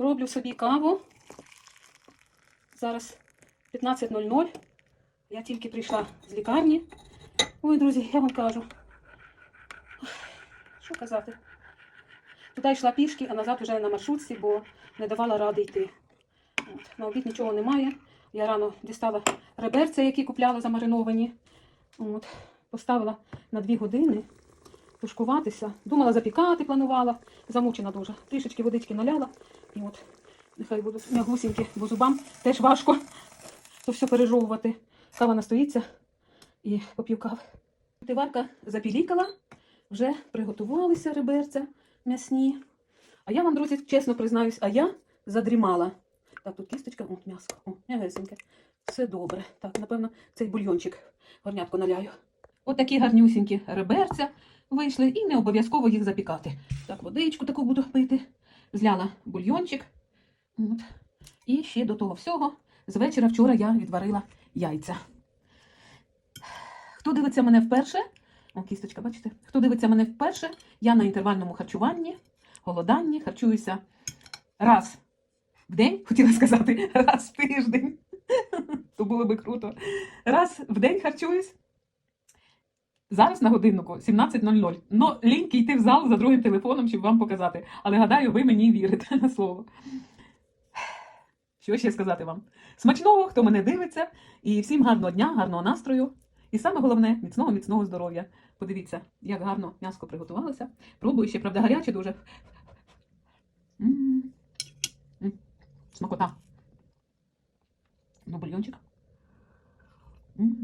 Роблю собі каву. Зараз 15.00. Я тільки прийшла з лікарні. Ой, друзі, я вам кажу. Що казати? Туди йшла пішки, а назад вже на маршрутці, бо не давала ради йти. От. На обід нічого немає. Я рано дістала реберця, які купляла замариновані. От. Поставила на дві години тушкуватися. Думала запікати, планувала. Замучена дуже. Трішечки водички наляла. І от нехай будуть м'ягусінькі, бо зубам теж важко то все пережовувати. Кава настоїться і поп'ю кави. Тиварка запілікала, вже приготувалися реберця м'ясні. А я вам, друзі, чесно признаюсь, а я задрімала. Так, тут кісточка, о, м'ясо, о, м'ягесеньке. Все добре. Так, напевно, цей бульйончик горнятко наляю. От такі гарнюсінькі реберця вийшли, і не обов'язково їх запікати. Так, водичку таку буду пити. Зляла бульйончик. От. І ще до того всього, з вечора вчора я відварила яйця. Хто дивиться мене вперше? О, кісточка, бачите? Хто дивиться мене вперше? Я на інтервальному харчуванні, голоданні, харчуюся раз в день, хотіла сказати, раз в тиждень. То було би круто. Раз в день харчуюсь. Зараз на годиннику 17.00. Ну, ліньки йти в зал за другим телефоном, щоб вам показати. Але гадаю, ви мені вірите на слово. Що ще сказати вам? Смачного, хто мене дивиться, і всім гарного дня, гарного настрою. І саме головне міцного, міцного здоров'я. Подивіться, як гарно м'яско приготувалося. Пробую ще, правда, гаряче дуже. Смакота. Ну, бульйончик. М.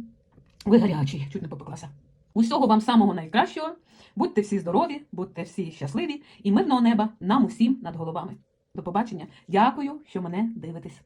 Ви гарячі, чуть не попеклася. Усього вам самого найкращого. Будьте всі здорові, будьте всі щасливі і мирного неба нам усім над головами. До побачення. Дякую, що мене дивитесь.